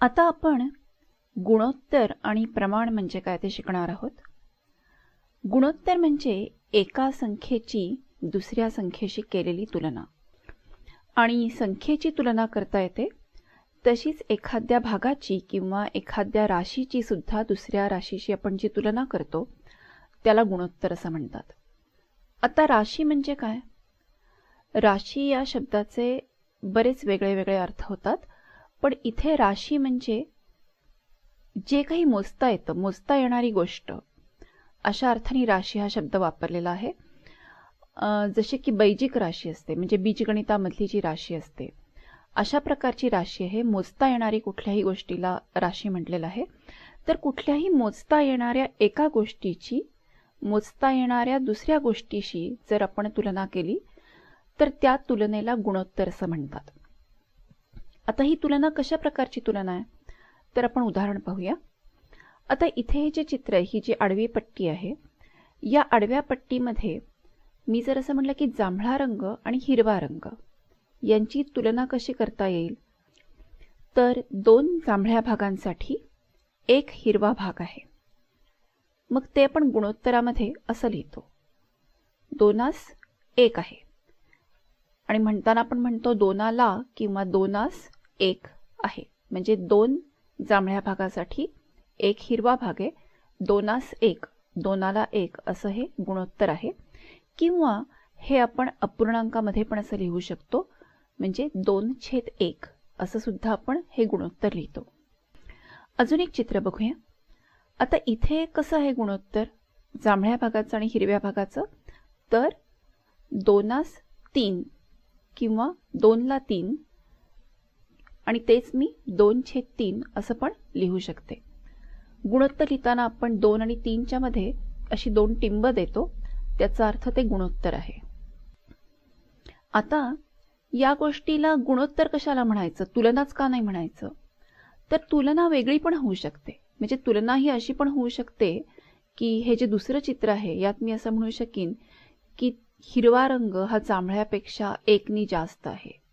आता आपण गुणोत्तर आणि प्रमाण म्हणजे काय ते शिकणार आहोत. गुणोत्तर म्हणजे एका संख्येची दुसऱ्या संख्येशी केलेली तुलना. आणि संख्येची तुलना करता येते तशीच एखाद्या भागाची किंवा एखाद्या राशीची सुद्धा दुसऱ्या राशीशी आपण जी तुलना करतो त्याला गुणोत्तर असं म्हणतात. आता राशी म्हणजे काय? राशी या शब्दाचे बरेच वेगळे वेगळे अर्थ होतात. पण इथे राशी म्हणजे जे काही मोजता येतं मोजता येणारी गोष्ट. अशा अर्थाने राशी हा शब्द वापरलेला आहे. जसे की बैजिक राशी असते म्हणजे बीजगणितामधली जी राशी असते अशा प्रकारची राशी आहे. मोजता येणारी कुठल्याही गोष्टीला राशी म्हटलेलं आहे. तर कुठल्याही मोजता येणाऱ्या एका गोष्टीची मोजता येणाऱ्या दुसऱ्या गोष्टीशी जर आपण तुलना केली तर त्या तुलनेला गुणोत्तर असं म्हणतात. आता ही तुलना कशा प्रकारची तुलना आहे? तर आपण उदाहरण पाहूया. आता इथे हे जे चित्र आहे ही जी आडवी पट्टी आहे या आडव्या पट्टीमध्ये मी जर असं म्हटलं की जांभळा रंग आणि हिरवा रंग यांची तुलना कशी करता येईल? तर दोन जांभळ्या भागांसाठी एक हिरवा भाग आहे. मग ते आपण गुणोत्तरामध्ये असं लिहितो. दोनास एक आहे. आणि म्हणताना आपण म्हणतो दोनाला किंवा दोनास एक आहे. म्हणजे दोन जांभळ्या भागासाठी एक हिरवा भाग आहे. दोनास एक दोनाला एक असं हे गुणोत्तर आहे. किंवा हे आपण अपूर्णांकामध्ये पण असं लिहू शकतो. म्हणजे दोन छेद एक असं सुद्धा आपण हे गुणोत्तर लिहितो. अजून एक चित्र बघूया. आता इथे कसं आहे गुणोत्तर? जांभळ्या भागाचं आणि हिरव्या भागाचं. तर दोनास तीन किंवा दोनला तीन आणि तेच मी दोन छेद तीन असं पण लिहू शकते. गुणोत्तर लिहिताना आपण दोन आणि तीनच्या मध्ये अशी दोन टिंब देतो त्याचा अर्थ ते गुणोत्तर आहे. आता या गोष्टीला गुणोत्तर कशाला म्हणायचं? तुलनाच का नाही म्हणायचं? तर तुलना वेगळी पण होऊ शकते. म्हणजे तुलना ही अशी पण होऊ शकते की हे जे दुसरं चित्र आहे यात मी असं म्हणू शकेन की हिरवा रंग हा जांभळ्यापेक्षा एकनी जास्त आहे.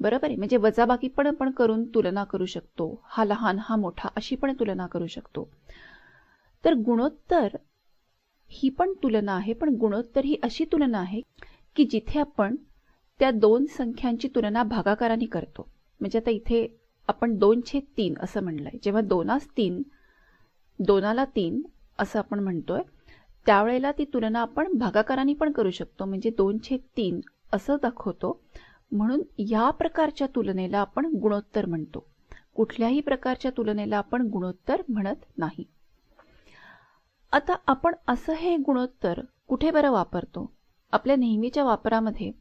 बरोबर आहे. म्हणजे वजाबाकी पण आपण करून तुलना करू शकतो. हा लहान हा मोठा अशी पण तुलना करू शकतो. तर गुणोत्तर ही पण तुलना आहे पण गुणोत्तर ही अशी तुलना आहे की जिथे आपण त्या दोन संख्यांची तुलना भागाकाराने करतो. म्हणजे आता इथे आपण दोन छेद तीन असं म्हणलंय. जेव्हा दोनास तीन दोनाला तीन असं आपण म्हणतोय त्यावेळेला ती तुलना आपण भागाकाराने पण करू शकतो. म्हणजे दोन छेद तीन असं दाखवतो. म्हणून या प्रकारच्या तुलनेला आपण गुणोत्तर म्हणतो. कुठल्याही प्रकारच्या तुलनेला आपण गुणोत्तर म्हणत नाही. आता आपण असं हे गुणोत्तर कुठे बरं वापरतो? आपल्या नेहमीच्या वापरामध्ये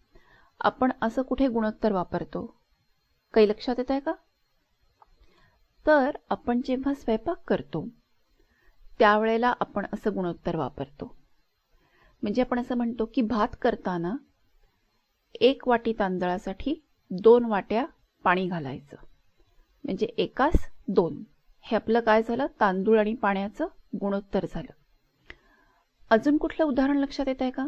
आपण असं कुठे गुणोत्तर वापरतो? काही लक्षात येत आहे का? तर आपण जेव्हा स्वयंपाक करतो त्यावेळेला आपण असं गुणोत्तर वापरतो. म्हणजे आपण असं म्हणतो की भात करताना एक वाटी तांदळासाठी दोन वाट्या पाणी घालायचं. म्हणजे एकास दोन. हे आपलं काय झालं? तांदूळ आणि पाण्याचं गुणोत्तर झालं. अजून कुठलं उदाहरण लक्षात येत आहे का?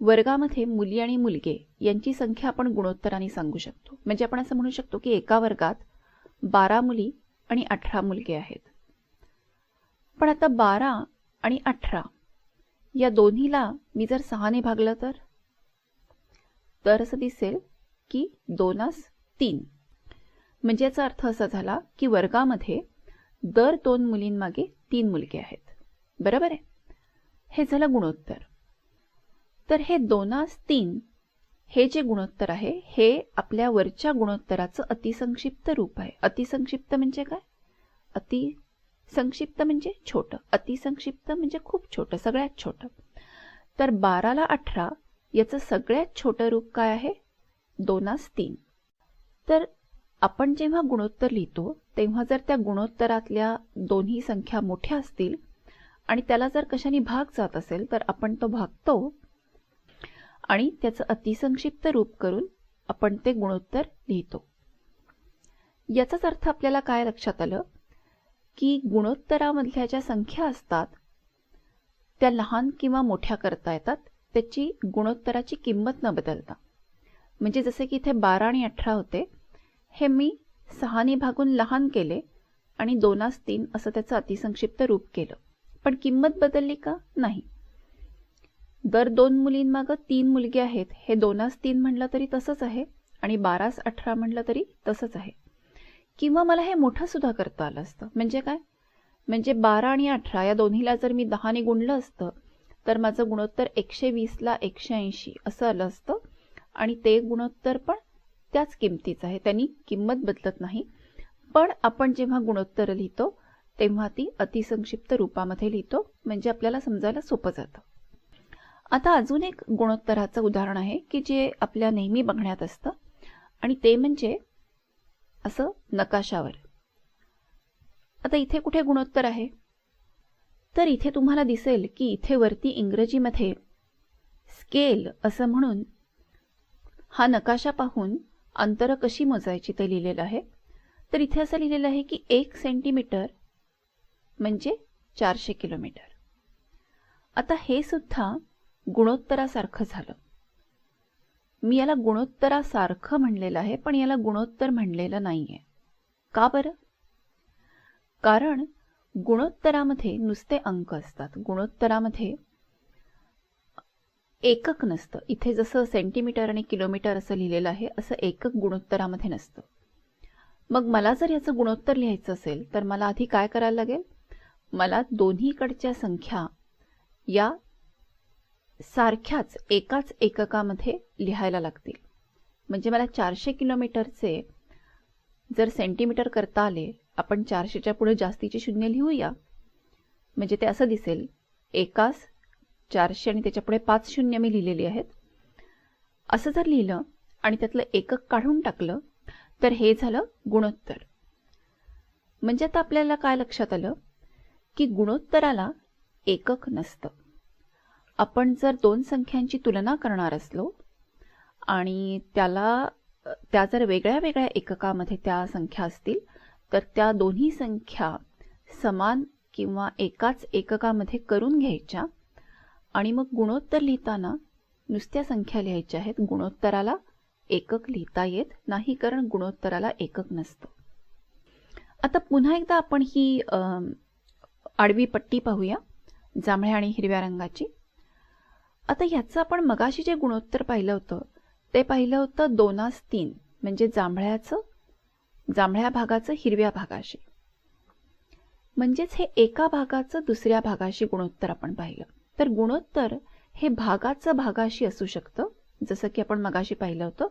वर्गामध्ये मुली आणि मुलगे यांची संख्या आपण गुणोत्तराने सांगू शकतो. म्हणजे आपण असं म्हणू शकतो की एका वर्गात बारा मुली आणि अठरा मुलगे आहेत. पण आता बारा आणि अठरा या दोन्हीला मी जर सहाने भागलं तर? तर असं दिसेल की दोनास तीन. म्हणजे याचा अर्थ असा झाला की वर्गामध्ये दर दोन मुलींमागे तीन मुलगे आहेत. बरोबर आहे? हे झालं गुणोत्तर. तर हे दोनास तीन हे जे गुणोत्तर आहे हे आपल्या वरच्या गुणोत्तराचं अतिसंक्षिप्त रूप आहे. अतिसंक्षिप्त म्हणजे काय? अति संक्षिप्त म्हणजे छोटं. अतिसंक्षिप्त म्हणजे खूप छोटं सगळ्यात छोटं. तर बाराला अठरा याचं सगळ्यात छोटं रूप काय आहे? दोनास तीन. तर आपण जेव्हा गुणोत्तर लिहितो तेव्हा जर त्या गुणोत्तरातल्या दोन्ही संख्या मोठ्या असतील आणि त्याला जर कशाने भाग जात असेल तर आपण तो भागतो आणि त्याचं अतिसंक्षिप्त रूप करून आपण ते गुणोत्तर लिहितो. याचाच अर्थ आपल्याला काय लक्षात आलं? की गुणोत्तरामधल्या ज्या संख्या असतात त्या लहान किंवा मोठ्या करता येतात त्याची गुणोत्तराची किंमत न बदलता. म्हणजे जसे की इथे बारा आणि अठरा होते हे मी सहाने भागून लहान केले आणि दोनास तीन असं त्याचं अतिसंक्षिप्त रूप केलं. पण किंमत बदलली का? नाही. दर दोन मुलींमागं तीन मुलगी आहेत हे दोनास तीन म्हणलं तरी तसंच आहे आणि बारास अठरा म्हणलं तरी तसंच आहे. किंवा मला हे मोठं सुद्धा करता आलं असतं. म्हणजे काय? म्हणजे बारा आणि अठरा या दोन्हीला जर मी दहाने गुणलं असतं तर माझं गुणोत्तर एकशे वीसला एकशे ऐंशी असं आलं असतं. आणि ते गुणोत्तर पण त्याच किमतीचं आहे. त्यांनी किंमत बदलत नाही. पण आपण जेव्हा गुणोत्तर लिहितो तेव्हा ती अतिसंक्षिप्त रूपामध्ये लिहितो. म्हणजे आपल्याला समजायला सोपं जातं. आता अजून एक गुणोत्तराचं उदाहरण आहे की जे आपल्या नेहमी बघण्यात असतं. आणि ते म्हणजे असं नकाशावर. आता इथे कुठे गुणोत्तर आहे? तर इथे तुम्हाला दिसेल की इथे वरती इंग्रजीमध्ये स्केल असं म्हणून हा नकाशा पाहून अंतर कशी मोजायची ते लिहिलेलं आहे. तर इथे असं लिहिलेलं आहे की एक सेंटीमीटर म्हणजे चारशे किलोमीटर. आता हे सुद्धा गुणोत्तरासारखं झालं. मी याला गुणोत्तरासारखं म्हणलेलं आहे पण याला गुणोत्तर म्हणलेलं नाहीये. का बरं? कारण गुणोत्तरामध्ये नुसते अंक असतात. गुणोत्तरामध्ये एकक नसतं. इथे जसं सेंटीमीटर आणि किलोमीटर असं लिहिलेलं आहे असं एकक गुणोत्तरामध्ये नसतं. मग मला जर याचं गुणोत्तर लिहायचं असेल तर मला आधी काय करायला लागेल? मला दोन्हीकडच्या संख्या या सारख्याच एकाच एककामध्ये लिहायला लागतील. म्हणजे मला चारशे किलोमीटरचे जर सेंटीमीटर करता आले आपण चारशेच्या पुढे जास्तीचे शून्य लिहूया. म्हणजे ते असं दिसेल. एकास चारशे आणि त्याच्या पुढे पाच शून्य मी लिहिलेली आहेत. असं जर लिहिलं आणि त्यातलं एकक काढून टाकलं तर हे झालं गुणोत्तर. म्हणजे आता आपल्याला काय लक्षात आलं? की गुणोत्तराला एकक नसतं. आपण जर दोन संख्यांची तुलना करणार असलो आणि त्याला त्या जर वेगळ्या वेगळ्या एककामध्ये त्या संख्या असतील तर त्या दोन्ही संख्या समान किंवा एकाच एककामध्ये करून घ्यायच्या. आणि मग गुणोत्तर लिहिताना नुसत्या संख्या लिहायच्या आहेत. गुणोत्तराला एकक लिहिता येत नाही कारण गुणोत्तराला एकक नसतं. आता पुन्हा एकदा आपण ही आडवी पट्टी पाहूया जांभळ्या आणि हिरव्या रंगाची. आता ह्याचं आपण मगाशी जे गुणोत्तर पाहिलं होतं ते पाहिलं होतं दोनास तीन म्हणजे जांभळ्याचं जांभळ्या भागाचं हिरव्या भागाशी. म्हणजेच हे एका भागाचं दुसऱ्या भागाशी गुणोत्तर आपण पाहिलं. तर गुणोत्तर हे भागाचं भागाशी असू शकतं जसं की आपण मगाशी पाहिलं होतं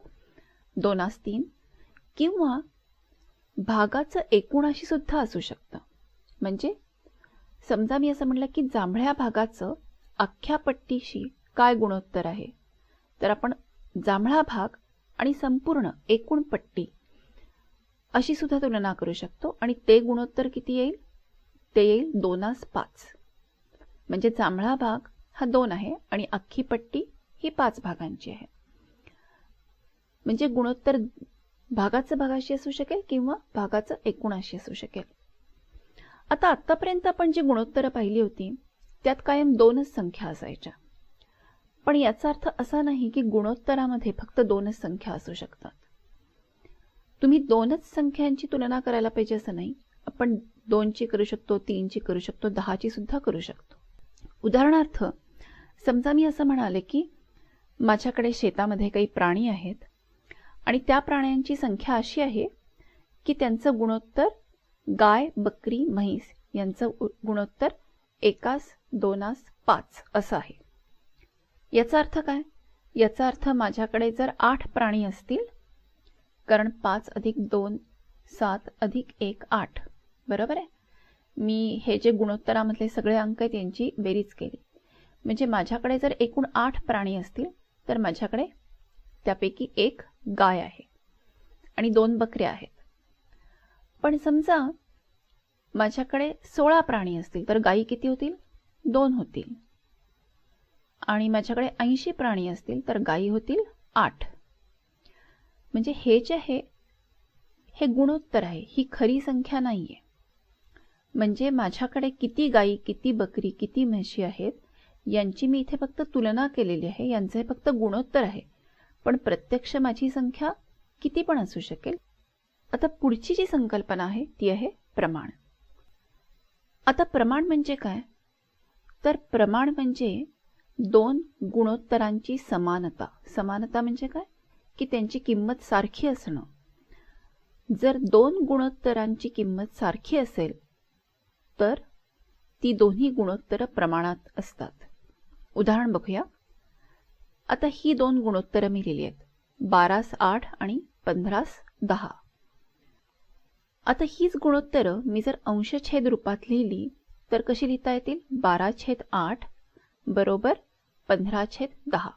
दोनास तीन किंवा भागाचं एकूणाशी सुद्धा असू शकतं. म्हणजे समजा मी असं म्हटलं की जांभळ्या भागाचं अख्ख्या पट्टीशी काय गुणोत्तर आहे? तर आपण जांभळा भाग आणि संपूर्ण एकूण पट्टी. अशी सुद्धा तुलना करू शकतो. आणि ते गुणोत्तर किती येईल? ते येईल दोनास पाच. म्हणजे जांभळा भाग हा दोन आहे आणि अख्खी पट्टी ही पाच भागांची आहे. म्हणजे गुणोत्तर भागाचं भागाशी असू शकेल किंवा भागाचं एकूणाशी असू शकेल. आता आत्तापर्यंत आपण जी गुणोत्तरं पाहिली होती त्यात कायम दोनच संख्या असायच्या. पण याचा अर्थ असा नाही की गुणोत्तरामध्ये फक्त दोनच संख्या असू शकतात. तुम्ही दोनच संख्यांची तुलना करायला पाहिजे असं नाही. आपण दोनची करू शकतो तीनची करू शकतो दहाची सुद्धा करू शकतो. उदाहरणार्थ समजा मी असं म्हणाले की माझ्याकडे शेतामध्ये काही प्राणी आहेत आणि त्या प्राण्यांची संख्या अशी आहे की त्यांचं गुणोत्तर गाय बकरी म्हैस यांचं गुणोत्तर एकास दोनास पाच असं आहे. याचा अर्थ काय? याचा अर्थ माझ्याकडे जर आठ प्राणी असतील कारण पाच अधिक दोन सात अधिक एक आठ. बरोबर आहे? मी हे जे गुणोत्तरामधले सगळे अंक आहेत यांची बेरीज केली. म्हणजे माझ्याकडे जर एकूण आठ प्राणी असतील तर माझ्याकडे त्यापैकी एक गाय आहे आणि दोन बकऱ्या आहेत. पण समजा माझ्याकडे सोळा प्राणी असतील तर गायी किती होतील? दोन होतील. आणि माझ्याकडे ऐंशी प्राणी असतील तर गायी होतील आठ. म्हणजे हे जे आहे हे गुणोत्तर आहे. ही खरी संख्या नाही आहे म्हणजे माझ्याकडे किती गायी किती बकरी किती म्हशी आहेत यांची मी इथे फक्त तुलना केलेली आहे. यांचं हे फक्त गुणोत्तर आहे. पण प्रत्यक्ष माझी संख्या किती पण असू शकेल. आता पुढची जी संकल्पना आहे ती आहे प्रमाण. आता प्रमाण म्हणजे काय? तर प्रमाण म्हणजे दोन गुणोत्तरांची समानता. समानता म्हणजे काय? की त्यांची किंमत सारखी असणं. जर दोन गुणोत्तरांची किंमत सारखी असेल तर ती दोन्ही गुणोत्तर प्रमाणात असतात. उदाहरण बघूया. आता ही दोन गुणोत्तरं मी लिहिली आहेत. बारास आठ आणि पंधरास दहा. आता हीच गुणोत्तरं मी जर अंशछेद रूपात लिहिली तर कशी लिहिता येतील? बारा छेद आठ बरोबर पंधरा छेद दहा.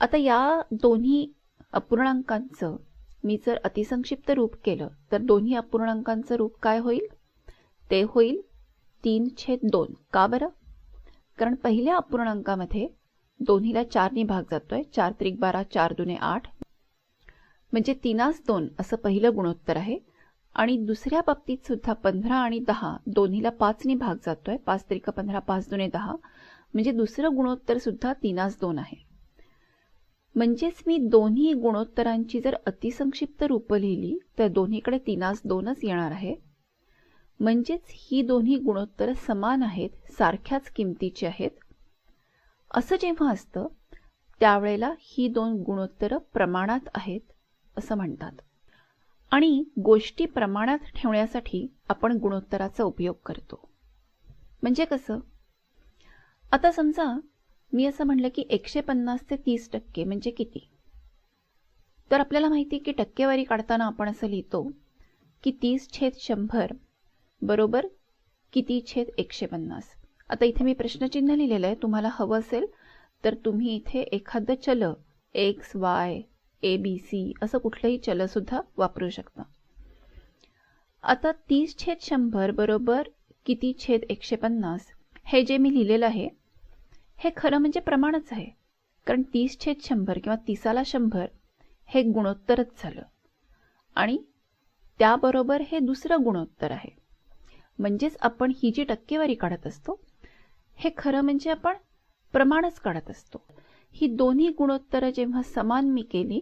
आता या दोन्ही अपूर्णांकांचं मी जर अतिसंक्षिप्त रूप केलं तर दोन्ही अपूर्णांकांचं रूप काय होईल? ते होईल तीन छेद दोन. का बरं? कारण पहिल्या अपूर्णांकामध्ये दोन्हीला चारनी भाग जातोय चार त्रिक बारा चार दुने आठ. म्हणजे तीनास दोन असं पहिलं गुणोत्तर आहे. आणि दुसऱ्या बाबतीत सुद्धा पंधरा आणि दहा दोन्हीला पाचनी भाग जातोय. पाच त्रिक पंधरा पाच दोने दहा. म्हणजे दुसरं गुणोत्तर सुद्धा तीनास दोन आहे. म्हणजेच मी दोन्ही गुणोत्तरांची जर अतिसंक्षिप्त रूपं लिहिली तर दोन्हीकडे तीनास दोनच येणार आहे. म्हणजेच ही दोन्ही गुणोत्तरं समान आहेत सारख्याच किमतीची आहेत. असं जेव्हा असतं त्यावेळेला ही दोन गुणोत्तरं प्रमाणात आहेत असं म्हणतात. आणि गोष्टी प्रमाणात ठेवण्यासाठी आपण गुणोत्तराचा उपयोग करतो. म्हणजे कसं? आता समजा मी असं म्हणलं की एकशे पन्नास ते तीस टक्के म्हणजे किती? तर आपल्याला माहिती की टक्केवारी काढताना आपण असं लिहितो की तीस छेद शंभर बरोबर किती छेद एकशे पन्नास आता इथे मी प्रश्नचिन्ह लिहिलेलं आहे तुम्हाला हवं असेल तर तुम्ही इथे एखादं चल X Y A B C असं कुठलंही चलसुद्धा वापरू शकता. आता तीस छेद शंभर बरोबर किती छेद एकशे पन्नास हे जे मी लिहिलेलं आहे हे खरं म्हणजे प्रमाणच आहे. कारण तीस छेद शंभर किंवा तीसाला शंभर हे गुणोत्तरच झालं. आणि त्याबरोबर हे दुसरं गुणोत्तर आहे. म्हणजेच आपण ही जी टक्केवारी काढत असतो हे खरं म्हणजे आपण प्रमाणच काढत असतो. ही दोन्ही गुणोत्तरं जेव्हा समान मी केली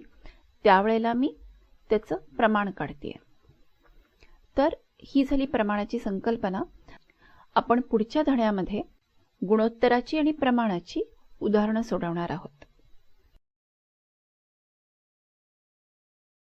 त्यावेळेला मी त्याचं प्रमाण काढते तर ही झाली प्रमाणाची संकल्पना. आपण पुढच्या धड्यामध्ये गुणोत्तराची आणि प्रमाणाची उदाहरणं सोडवणार आहोत.